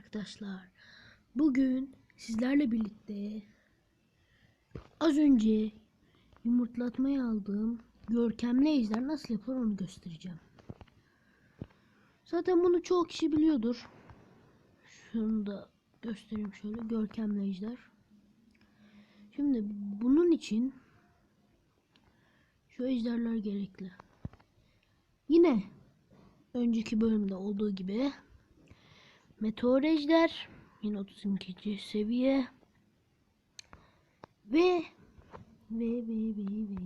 arkadaşlar. Bugün sizlerle birlikte az önce yumurtlatmaya aldığım görkemli ejder nasıl yapılır onu göstereceğim. Zaten bunu çoğu kişi biliyordur. Şunu da göstereyim şöyle görkemli ejder. Şimdi bunun için şu ejderler gerekli. Yine önceki bölümde olduğu gibi Meteor Ejder yine 32. seviye. Ve ve ve ve ve.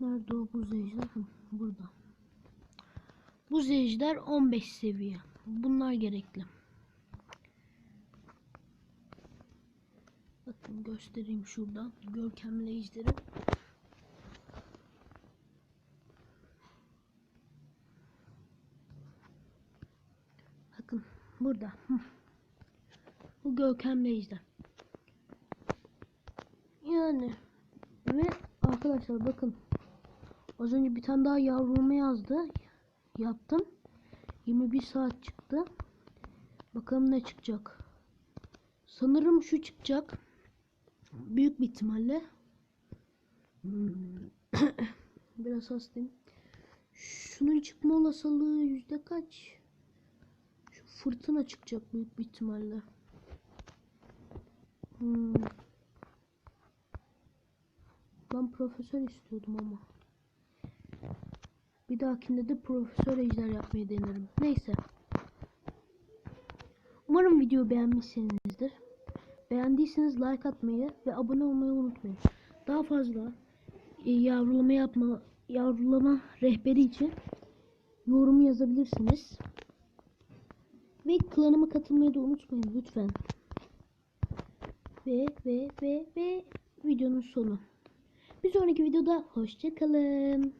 Nerede o buz ejder burada. Buz ejder 15 seviye. Bunlar gerekli. Bakın göstereyim şuradan. Görkemli ejderi Bakın burada. Bu görkemli ejder. Yani ve arkadaşlar bakın. Az önce bir tane daha yavrulama yazdı. Yaptım. 21 saat çıktı. Bakalım ne çıkacak. Sanırım şu çıkacak. Büyük bir ihtimalle. Hmm. Biraz hastayım. Şunun çıkma olasılığı yüzde kaç? Fırtına çıkacak büyük bir ihtimalle. Hmm. Ben profesör istiyordum ama. Bir dahakinde de profesör ejder yapmayı denerim. Neyse. Umarım video beğenmişsinizdir. Beğendiyseniz like atmayı ve abone olmayı unutmayın. Daha fazla e, yavrulama yapma yavrulama rehberi için yorum yazabilirsiniz. Ve klanıma katılmayı da unutmayın lütfen. Ve ve ve ve videonun sonu. Bir sonraki videoda hoşçakalın.